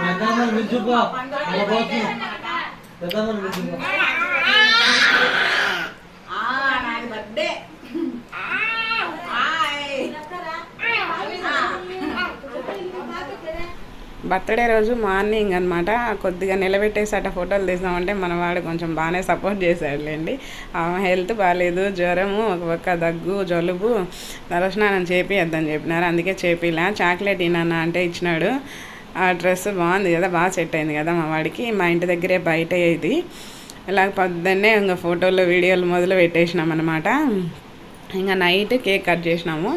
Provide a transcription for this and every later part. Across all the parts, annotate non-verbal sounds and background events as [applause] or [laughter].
పెద్దమ్మని పోతుంది పెద్దమ్మని మించుకో ఆ, నాది బర్త్డే హాయ్. బర్త్డే రోజు మార్నింగ్ అనమాట కొద్దిగా నిలబెట్టేసి అట్ట ఫోటోలు తీసామంటే మన వాడు కొంచెం బాగానే సపోర్ట్ చేశాడులేండి. హెల్త్ బాగాలేదు జ్వరము ఒక పక్క దగ్గు జలుబు తలస్నానం చేపియద్దని చెప్పినారు. అందుకే చేపిలా. చాక్లెట్ ఇనానా అంటే ఇచ్చినాడు. ఆ డ్రెస్ బాగుంది కదా బాగా సెట్ అయింది కదా మా వాడికి. మా ఇంటి దగ్గరే బయట ఇది. ఇలా పొద్దున్నే ఇంకా ఫోటోలు వీడియోలు మొదలు పెట్టేసినాం అనమాట ఇంకా నైట్ కేక్ కట్ చేసినాము.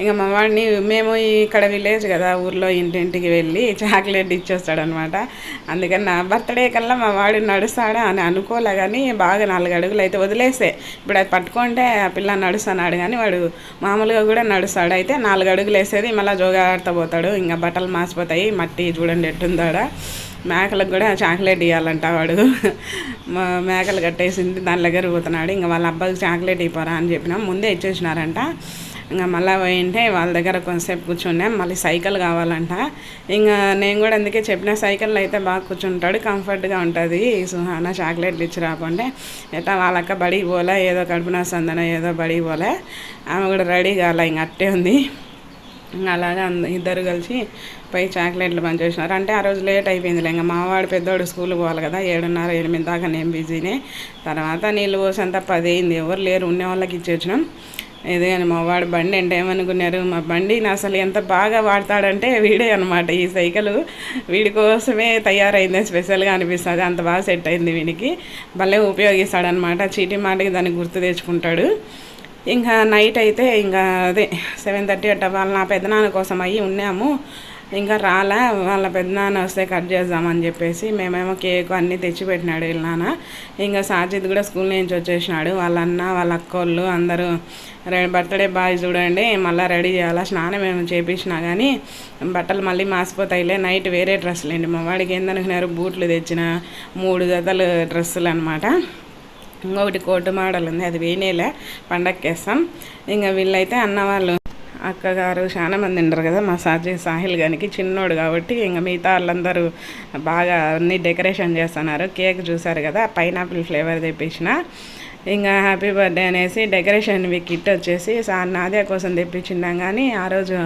ఇంకా మా వాడిని మేము ఇక్కడ విలేజ్ కదా ఊర్లో ఇంటింటికి వెళ్ళి చాక్లెట్ ఇచ్చేస్తాడనమాట అందుకని నా బర్త్డే కల్లా మా వాడు నడుస్తాడా అని అనుకోలే కానీ బాగా నాలుగు అడుగులు అయితే వదిలేసే. ఇప్పుడు అది పట్టుకుంటే ఆ పిల్ల నడుస్తున్నాడు కానీ వాడు మామూలుగా కూడా నడుస్తాడు. అయితే నాలుగు అడుగులు వేసేది మళ్ళీ జోగాడుతూ పోతాడు. ఇంకా బట్టలు మాసిపోతాయి మట్టి చూడండి ఎట్టుందాడా. మేకలకు కూడా చాక్లెట్ ఇవ్వాలంట వాడు. మేకలు కట్టేసింది దాని దగ్గర పోతున్నాడు. ఇంకా వాళ్ళ అబ్బాయికి చాక్లెట్ ఇవ్వరా అని చెప్పినా ముందే ఇచ్చేసినారంట. ఇంకా మళ్ళీ పోయింటే వాళ్ళ దగ్గర కొంతసేపు కూర్చున్నాం మళ్ళీ సైకిల్ కావాలంట. ఇంకా నేను కూడా అందుకే చెప్పిన సైకిల్లో అయితే బాగా కూర్చుంటాడు కంఫర్ట్గా ఉంటుంది. సుహానా చాక్లెట్లు ఇచ్చి రాకుంటే ఎట్లా వాళ్ళక్క బడికి పోలే ఏదో కడుపున సందన ఏదో బడికి పోలే. ఆమె కూడా రెడీ కాలే ఇంక అట్టే ఉంది. ఇంకా అలాగా ఇద్దరు కలిసి పోయి చాక్లెట్లు పనిచేసినారు అంటే ఆ రోజు లేట్ అయిపోయిందిలే ఇంకా మావాడు పెద్దోడు స్కూల్కి పోవాలి కదా ఏడున్నర ఎనిమిది దాకా నేను బిజీనే. తర్వాత నీళ్ళు పోసేంత పది అయింది ఎవరు లేరు ఉన్న వాళ్ళకి ఇచ్చేసినాం. ఇది అని మా వాడు బండి అంటే ఏమనుకున్నారు? మా బండిని అసలు ఎంత బాగా వాడతాడంటే వీడే అనమాట ఈ సైకిల్. వీడి కోసమే తయారైంది స్పెషల్గా అనిపిస్తుంది. అంత బాగా సెట్ అయింది వీడికి. భలే ఉపయోగిస్తాడనమాట చీటీ మాటకి దాన్ని గుర్తు తెచ్చుకుంటాడు. ఇంకా నైట్ అయితే ఇంకా అదే సెవెన్ థర్టీ అట్ట వాళ్ళ నా పెద్దనాన్న కోసం అయ్యి ఉన్నాము. ఇంకా రాలే వాళ్ళ పెద్దనాన్న వస్తే కట్ చేద్దామని చెప్పేసి మేమేమో కేక్ అన్నీ తెచ్చిపెట్టినాడు వీళ్ళ నాన్న. ఇంకా సాజిద్ కూడా స్కూల్ నుంచి వచ్చేసినాడు. వాళ్ళ అన్న వాళ్ళ అక్కోళ్ళు అందరూ బర్త్డే బాయ్ చూడండి మళ్ళీ రెడీ చేయాలా స్నానం ఏమో చేపించినా కానీ బట్టలు మళ్ళీ మాసిపోతాయిలే నైట్ వేరే డ్రెస్సులు అండి మా వాడికి ఏందనుకున్నారు బూట్లు తెచ్చిన మూడు జతలు డ్రెస్సులు అనమాట ఇంకొకటి కోటు మోడల్ ఉంది అది వేనేలే పండక్కేస్తాం. ఇంకా వీళ్ళైతే అన్నవాళ్ళు అక్కగారు చాలా మంది ఉండరు కదా మసాజ్ సాహిల్ గానికి చిన్నోడు కాబట్టి ఇంకా మిగతా వాళ్ళందరూ బాగా అన్ని డెకరేషన్ చేస్తున్నారు. కేక్ చూసారు కదా పైనాపిల్ ఫ్లేవర్ తెప్పించిన. ఇంకా హ్యాపీ బర్త్డే అనేసి డెకరేషన్ కిట్ వచ్చేసి సార్ నాదే కోసం తెప్పించిండాం కానీ ఆ రోజు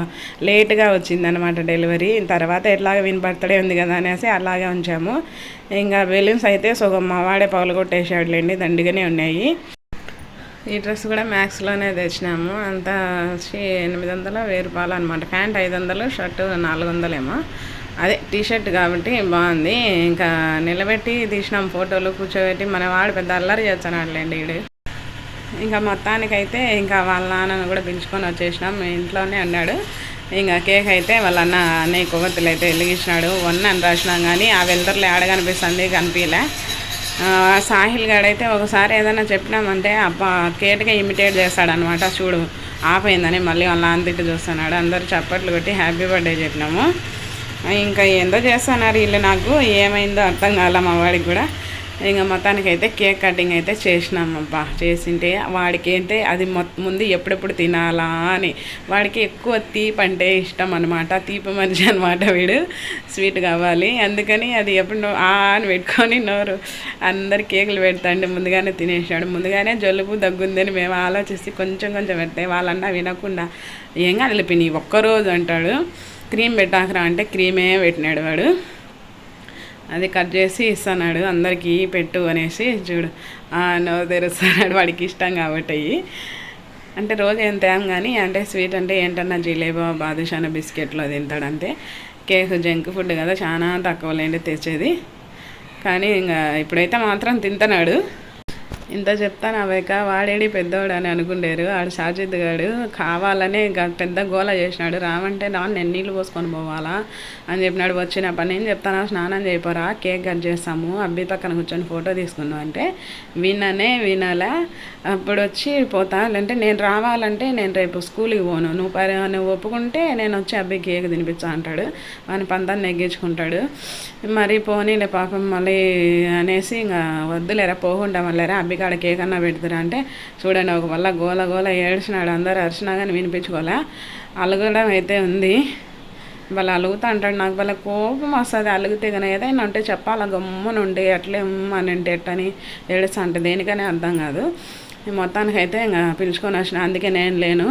లేట్గా వచ్చిందనమాట డెలివరీ. తర్వాత ఎట్లాగ విని బర్త్డే ఉంది కదా అనేసి అలాగే ఉంచాము. ఇంకా బెలూన్స్ అయితే సగం మా వాడే పగలు కొట్టేసాడులేండి దండిగానే ఉన్నాయి. ఈ డ్రెస్ కూడా మ్యాక్స్లోనే తెచ్చినాము. అంతా వచ్చి ఎనిమిది వందలు వెయ్యి రూపాయలు అనమాట ప్యాంట్ ఐదు వందలు షర్టు నాలుగు వందలేమో. అదే టీషర్ట్ కాబట్టి బాగుంది. ఇంకా నిలబెట్టి తీసినాం ఫోటోలు కూర్చోబెట్టి. మన వాడు పెద్ద అల్లరి చేస్తున్నాడులేండి వీడు ఇంకా మొత్తానికైతే ఇంకా వాళ్ళ నాన్నను కూడా పిలుచుకొని వచ్చేసినాం. ఇంట్లోనే అన్నాడు ఇంకా కేక్ అయితే వాళ్ళ అన్న అన్నయ్య కొవ్వొత్తులు అయితే వెలిగించినాడు. వన్ అని రాసినాం కానీ ఆ వెళ్తర్లు ఆడ కనిపిస్తుంది కనిపించలే సాహిల్ గాడైతే ఒకసారి ఏదైనా చెప్పినామంటే అబ్బా కేట్గా ఇమిటేట్ చేస్తాడనమాట చూడు ఆపైందని మళ్ళీ వాళ్ళ నాన్న చూస్తున్నాడు. అందరూ చప్పట్లు కొట్టి హ్యాపీ బర్త్డే చెప్పినాము. ఇంకా ఏందో చేస్తున్నారు వీళ్ళు నాకు ఏమైందో అర్థం కాలే మా వాడికి కూడా. ఇంకా మొత్తానికి అయితే కేక్ కటింగ్ అయితే చేసినామబ్బా. చేసింటే వాడికి అంటే అది ముందు ఎప్పుడెప్పుడు తినాలా అని. వాడికి ఎక్కువ తీపి అంటే ఇష్టం అనమాట తీపి మనిషి అనమాట వీడు. స్వీట్ కావాలి. అందుకని అది ఎప్పుడు ఆ అని పెట్టుకొని నోరు అందరు కేకులు పెడతాండి. ముందుగానే తినేసాడు ముందుగానే జలుబు దగ్గుందని మేము ఆలోచిస్తే కొంచెం కొంచెం పెడతాయి వాళ్ళన్నా వినకుండా ఏం కాదు ఒక్కరోజు అంటాడు. క్రీమ్ పెట్టాకరా అంటే క్రీమే పెట్టినాడు వాడు. అది కట్ చేసి ఇస్తాడు అందరికీ పెట్టు అనేసి చూడు. ఆ, నవ్వు తెరుస్తున్నాడు వాడికి ఇష్టం కాబట్టి. అంటే రోజు ఏం తేం కానీ అంటే స్వీట్ అంటే ఏంటన్నా జిలేబా బాదుషాన బిస్కెట్లు అది తింటాడంతే. కేక్ జంక్ ఫుడ్ కదా చాలా తక్కువలేండి తెచ్చేది. కానీ ఇంకా ఇప్పుడైతే మాత్రం తింటున్నాడు ఇంత చెప్తాను అవేక వాడేడి పెద్దోడు అని అనుకుండేరు. ఆడు షాజిద్ గాడు కావాలనే గ- పెద్ద గోల చేసినాడు. రావంటే నాన్న నేను నీళ్ళు పోసుకొని పోవాలా? అని చెప్పినాడు. వచ్చిన పని ఏం చెప్తాను? స్నానం చేయపోరా? కేక్ కట్ చేస్తాము. అబ్బి పక్కన కూర్చొని ఫోటో తీసుకుందాం. అంటే విననే వినాలా. అప్పుడు వచ్చి పోతా. అంటే నేను రావాలంటే నేను రేపు స్కూల్కి పోను. నువ్వు పరి నువ్వు ఒప్పుకుంటే నేను వచ్చి అబ్బాయి కేక్ తినిపించా అంటాడు. వాని పంతాన్ని నెగ్గించుకుంటాడు. మరి పోనీలే పాపం మళ్ళీ అనేసి ఇంకా వద్దులేరా పోకుండా మళ్ళీరా అబ్బి కాడ కేక్ పెడతారా అంటే చూడండి ఒక వల్ల గోల గోల ఏడ్చినాడు అందరు అరిచినా కానీ వినిపించుకోలే. అలగడం అయితే ఉంది. వాళ్ళు అలుగుతా అంటాడు నాకు వాళ్ళ కోపం వస్తుంది. అలిగితే కానీ ఏదైనా ఉంటే చెప్పాలా గమ్మునుండి అట్లే ఉమ్ అని అంటే ఎట్టని ఏడుస్తా అంటే దేనికనే అర్థం కాదు. మొత్తానికైతే ఇంకా పిలుచుకొని వచ్చిన అందుకే నేను లేను.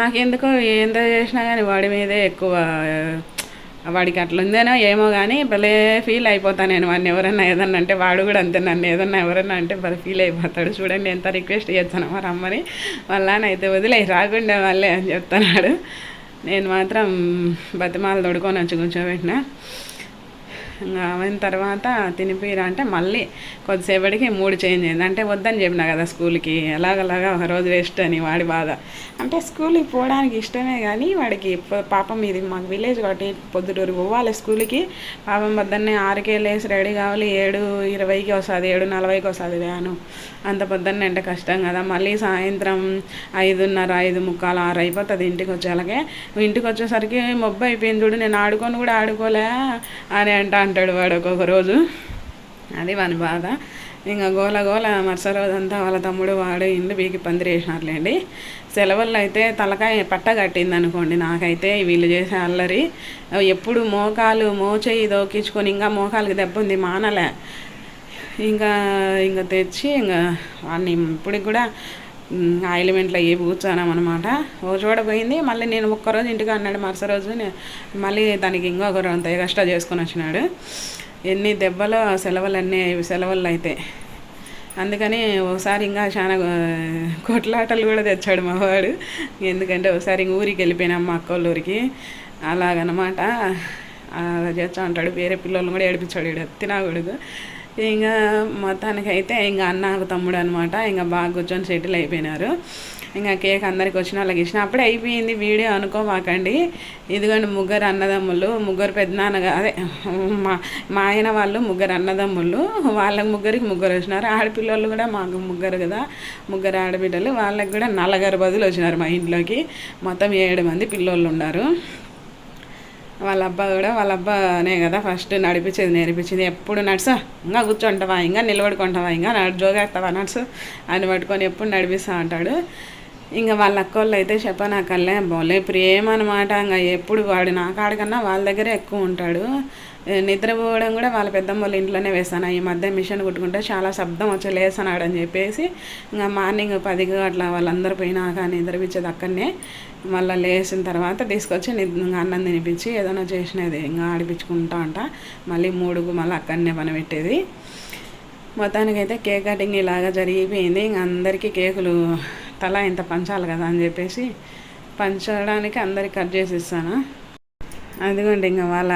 నాకెందుకో ఎంత చేసినా కానీ వాడి మీదే ఎక్కువ వాడికి అట్లుందేనో ఏమో కానీ భలే ఫీల్ అయిపోతాను నేను వాడిని ఎవరన్నా ఏదన్నా అంటే వాడు కూడా అంతే నన్ను ఏదన్నా ఎవరన్నా అంటే భలే ఫీల్ అయిపోతాడు. చూడండి ఎంత రిక్వెస్ట్ చేస్తాను మా రమ్మని. వాళ్ళ వదిలే రాకుండా వాళ్ళే అని చెప్తున్నాడు. నేను మాత్రం బతిమాలు తొడుకొని వచ్చి కూర్చోబెట్టిన. అయిన తర్వాత తినిపిరా అంటే మళ్ళీ కొద్దిసేపటికి మూడు చేంజ్ అయింది. అంటే వద్దని చెప్పిన కదా స్కూల్కి ఎలాగలాగా ఒక రోజు వేస్ట్ అని వాడి బాధ. అంటే స్కూల్కి పోవడానికి ఇష్టమే కానీ వాడికి పాపం ఇది మాకు విలేజ్ కాబట్టి పొద్దుటూరు పోవాలి స్కూల్కి. పాపం పొద్దున్నే ఆరుకే లేసి రెడీ కావాలి ఏడు ఇరవైకి వస్తుంది ఏడు నలభైకి వస్తుంది వ్యాను. అంత పొద్దున్నే అంటే కష్టం కదా. మళ్ళీ సాయంత్రం ఐదున్నర ఐదు ముక్కాలు ఆరు అయిపోతుంది ఇంటికి వచ్చేలాగే ఇంటికి వచ్చేసరికి మొబ్బు అయిపోయింది చూడు నేను ఆడుకొని కూడా ఆడుకోలే అని అంటా అంటాడు వాడు ఒక్కొక్క రోజు. అది వాని బాధ. ఇంకా గోల గోల మరుస రోజంతా వాళ్ళ తమ్ముడు వాడు ఇండ్లు బీకి పందిరేసినారులేండి. సెలవుల్లో అయితే తలకాయ పట్ట కట్టింది అనుకోండి నాకైతే వీళ్ళు చేసే అల్లరి. ఎప్పుడు మోకాలు మోచేయి దోకించుకొని ఇంకా మోకాలకి దెబ్బ ఉంది మానలే. ఇంకా ఇంకా తెచ్చి ఇంకా వాడిని ఇప్పటికి కూడా ఆయిల్మెంట్లో ఏ కూర్చోనామన్నమాట. ఓ చోట పోయింది మళ్ళీ నేను ఒక్కరోజు ఇంటికి అన్నాడు మరుస రోజు మళ్ళీ దానికి ఇంకొక అంత ఎక్స్ట్రా చేసుకొని వచ్చినాడు. ఎన్ని దెబ్బలు సెలవులు అన్నీ సెలవులు అయితే. అందుకని ఒకసారి ఇంకా చాలా కొట్లాటలు కూడా తెచ్చాడు మావాడు ఎందుకంటే ఒకసారి ఇంక ఊరికి వెళ్ళిపోయినాం మా అక్కోళ్ళ ఊరికి. అలాగనమాట. అలా చేస్తా ఉంటాడు వేరే పిల్లల్ని కూడా ఏడిపించాడు ఈడు తినకూడదు. ఇంకా మొత్తానికైతే అయితే ఇంకా అన్న తమ్ముడు అనమాట ఇంకా బాగా కూర్చొని సెటిల్ అయిపోయినారు. ఇంకా కేక్ అందరికి వచ్చిన వాళ్ళకి ఇచ్చిన. అప్పుడే అయిపోయింది వీడియో అనుకోమాకండి ఇదిగోండి ముగ్గురు అన్నదమ్ములు ముగ్గురు పెద్దనాన్నగా అదే మా మా ఆయన వాళ్ళు ముగ్గురు అన్నదమ్ములు. వాళ్ళకి ముగ్గురికి ముగ్గురు వచ్చినారు. ఆడపిల్లలు కూడా మాకు ముగ్గురు కదా. ముగ్గురు ఆడబిడ్డలు. వాళ్ళకి కూడా నలుగురు బదులు వచ్చినారు మా ఇంట్లోకి. మొత్తం ఏడు మంది పిల్లోళ్ళు ఉన్నారు. వాళ్ళ అబ్బా కూడా వాళ్ళ అబ్బానే కదా ఫస్ట్ నడిపించేది నేర్పించింది. ఎప్పుడు నడుసా? ఇంకా కూర్చుంటావా? ఇంకా నిలబడుకుంటావా? ఇంకా నడు జోగేస్తావా నడుసు? అని పట్టుకొని ఎప్పుడు నడిపిస్తా అంటాడు. ఇంకా వాళ్ళ అక్కోళ్ళు అయితే చెప్పనాకల్లే బోలే. ప్రేమ అనమాట ఇంకా ఎప్పుడు వాడు నాకాడికన్నా వాళ్ళ దగ్గరే ఎక్కువ ఉంటాడు. నిద్రపోవడం కూడా వాళ్ళ పెద్దమ్మ వాళ్ళ ఇంట్లోనే వేస్తాను. ఈ మధ్య మిషన్ కుట్టుకుంటే చాలా శబ్దం వచ్చి లేసనాడని చెప్పేసి ఇంకా మార్నింగ్ పదిగా అట్లా వాళ్ళందరూ పోయినాక నిద్రపించేది అక్కడనే. మళ్ళీ లేచిన తర్వాత తీసుకొచ్చి ఇంకా అన్నం తినిపించి ఏదైనా చేసినది ఇంకా ఆడిపించుకుంటా అంట. మళ్ళీ మూడుకు మళ్ళీ అక్కడనే పని పెట్టేది. మొత్తానికైతే కేక్ కటింగ్ ఇలాగా జరిగిపోయింది. ఇంక అందరికీ కేకులు తలా ఇంత పంచాలి కదా అని చెప్పేసి పంచడానికి అందరికి కట్ చేసి ఇస్తాను. అదిగోండి ఇంకా వాళ్ళ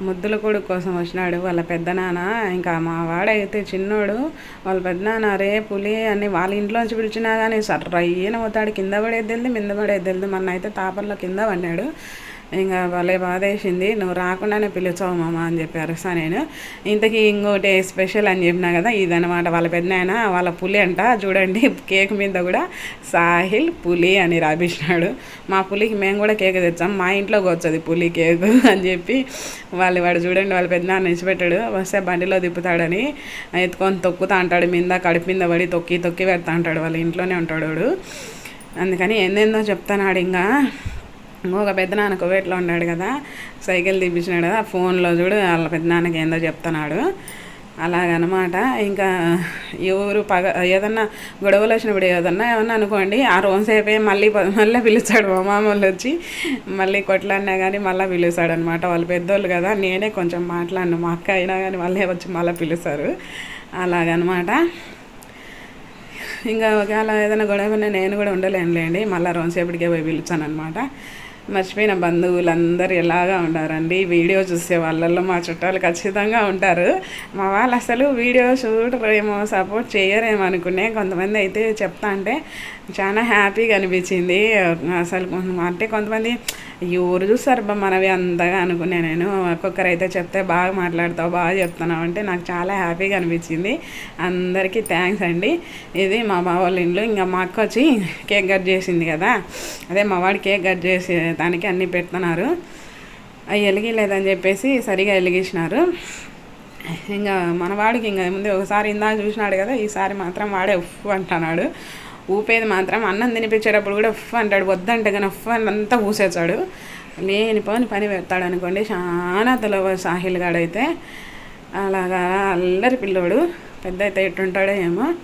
ముద్దుల కొడుకు కోసం వచ్చినాడు వాళ్ళ పెద్దనాన్న ఇంకా మా వాడైతే చిన్నోడు వాళ్ళ పెద్దనాన్న రే పులి అని వాళ్ళ ఇంట్లోంచి పిలిచినా కానీ సర్రయ్యన పోతాడు కింద పడేది తెలియదు మింద పడేది మన అయితే తాపర్లో కింద పడినాడు ఇంకా భలే బాధ వేసింది నువ్వు రాకుండానే పిలుచావు మామ అని చెప్పారు సార్ నేను. ఇంతకీ ఇంకోటి స్పెషల్ అని చెప్పినా కదా ఇదనమాట వాళ్ళ పెద్దనాయన వాళ్ళ పులి అంట. చూడండి కేక్ మీద కూడా సాహిల్ పులి అని రాపించినాడు మా పులికి మేము కూడా కేక్ తెచ్చాం. మా ఇంట్లోకి వచ్చేది పులి కేక్ [laughs] అని చెప్పి వాళ్ళు వాడు చూడండి వాళ్ళ పెద్దనాన్న నిలిచిపెట్టాడు వస్తే బండిలో తిప్పుతాడని ఎత్తుకొని తొక్కుతా అంటాడు. మీద కడుపు మీద పడి తొక్కి తొక్కి పెడతా అంటాడు. వాళ్ళ ఇంట్లోనే ఉంటాడు వాడు. అందుకని ఏందేందో చెప్తానాడు ఇంకా. ఇంకొక పెద్దనాన్న కువైట్లో ఉన్నాడు కదా సైకిల్ తీపించినాడు కదా ఫోన్లో చూడు వాళ్ళ పెద్దనాన్నకి ఏందో చెప్తున్నాడు. అలాగనమాట. ఇంకా ఎవరు పగ ఏదన్నా గొడవలు వచ్చినప్పుడు ఏదన్నా ఏమన్నా అనుకోండి ఆ రోజుసేపే మళ్ళీ మళ్ళీ పిలుస్తాడు. మా మామూలు వచ్చి మళ్ళీ కొట్లాడినా కానీ మళ్ళీ పిలుస్తాడు అనమాట వాళ్ళు పెద్దోళ్ళు కదా నేనే కొంచెం మాట్లాడిన. మా అక్క అయినా కానీ వాళ్ళే వచ్చి మళ్ళీ పిలుస్తారు. అలాగనమాట. ఇంకా ఒకవేళ ఏదైనా గొడవ నేను కూడా ఉండలేనులేండి. మళ్ళీ రోజుసేపటికే పోయి పిలుస్తాను అనమాట మర్చిపోయిన బంధువులు అందరు ఎలాగా ఉండారండి? వీడియో చూసే వాళ్ళల్లో మా చుట్టాలు ఖచ్చితంగా ఉంటారు. మా వాళ్ళు అసలు వీడియో చూడరేమో సపోర్ట్ చేయరేమో అనుకునే కొంతమంది అయితే చెప్తా అంటే చాలా హ్యాపీగా అనిపించింది. అసలు అంటే కొంతమంది ఎవరు చూస్తారు బా మనవి అంతగా అనుకునే నేను. ఒక్కొక్కరైతే చెప్తే బాగా మాట్లాడతావు బాగా చెప్తున్నావు అంటే నాకు చాలా హ్యాపీగా అనిపించింది. అందరికీ థ్యాంక్స్ అండి. ఇది మా బావ వాళ్ళ ఇంట్లో ఇంకా మా అక్క వచ్చి కేక్ కట్ చేసింది కదా. అదే మా వాడు కేక్ కట్ చేసే దానికి అన్నీ పెడుతున్నారు. అవి వెలిగిలేదని చెప్పేసి సరిగా వెలిగించినారు. ఇంకా మన వాడికి ఇంకా ముందు ఒకసారి ఇందాక చూసినాడు కదా ఈసారి మాత్రం వాడే ఉఫ్ అంటున్నాడు. ఊపేది మాత్రం అన్నం తినిపించేటప్పుడు కూడా ఉఫ్ అంటాడు వద్దంటే కానీ ఉఫ్ అని అంతా ఊసేస్తాడు. లేని పని పెడతాడు అనుకోండి. చాలా తెలవ సాహిల్ గాడైతే. అలాగా అల్లరి పిల్లోడు. పెద్ద అయితే ఎట్టుంటాడో ఏమో.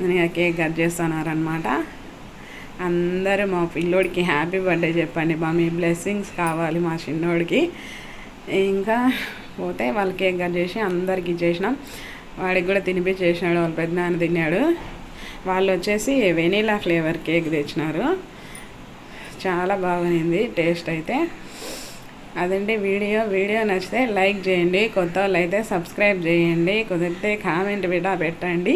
నేను కేక్ కట్ చేస్తున్నారనమాట అందరూ మా పిల్లోడికి హ్యాపీ బర్త్డే చెప్పండి. మా మీ బ్లెస్సింగ్స్ కావాలి మా చిన్నోడికి. ఇంకా పోతే వాళ్ళు కేక్ కట్ చేసి అందరికి ఇచ్చేసినాం. వాడికి కూడా తినిపించేసినాడు వాళ్ళ పెద్ద తిన్నాడు. వాళ్ళు వచ్చేసి వెనీలా ఫ్లేవర్ కేక్ తెచ్చినారు. చాలా బాగుంది టేస్ట్ అయితే. అదండి వీడియో. వీడియో నచ్చితే లైక్ చేయండి కొత్త వాళ్ళు అయితే సబ్స్క్రైబ్ చేయండి కుదిరితే కామెంట్ కూడా పెట్టండి.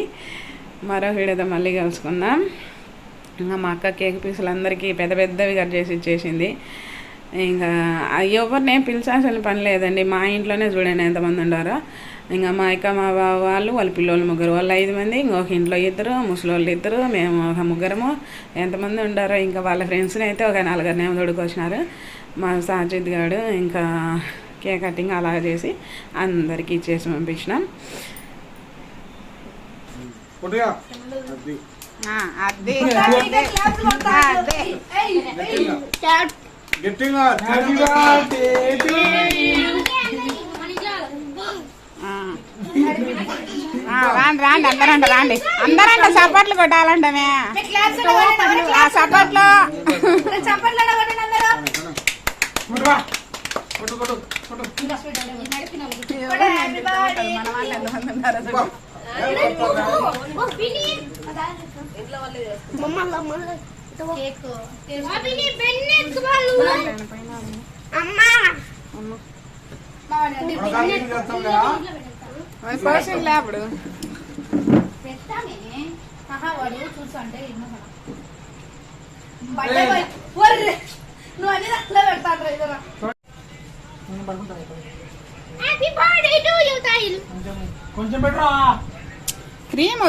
మరో వీడియోతో మళ్ళీ కలుసుకుందాం. ఇంకా మా అక్క కేక్ పీసులు అందరికీ పెద్ద పెద్దవి కట్ చేసి ఇచ్చేసింది. ఇంకా ఎవరిని ఏం పిలిచాల్సిన పని లేదండి మా ఇంట్లోనే చూడండి ఎంతమంది ఉండారో. ఇంకా మా అక్క మా బావ వాళ్ళు వాళ్ళ పిల్లలు ముగ్గురు వాళ్ళు ఐదు మంది ఇంకొక ఇంట్లో ఇద్దరు ముసలోళ్ళు ఇద్దరు మేము ఒక ముగ్గురము. ఎంతమంది ఉండారో ఇంకా వాళ్ళ ఫ్రెండ్స్ని అయితే ఒక నలుగురు నేమ తోడుకొచ్చినారు మా సాజిద్ గారు ఇంకా కేక్ కటింగ్ అలా చేసి అందరికీ ఇచ్చేసి పంపించినాం. గట్టిగా. గట్టిగా. టేటు. రాండి రాండి అందరంట రాండి. అందరంట చప్పట్లు కొట్టాలంటమే ఆ చప్పట్లు. కొట్టువా. కొట్టు కొట్టు కొట్టు మన వాళ్ళు ఎంతమంది ఉన్నారో చూడు. మన కాకి చేస్తాం కదా మరి పోషన్లే అప్పుడు నువ్వు అన్ని దాంట్లో పెడతాడు ఇద్దరు కొంచెం కొంచెం క్రీమ్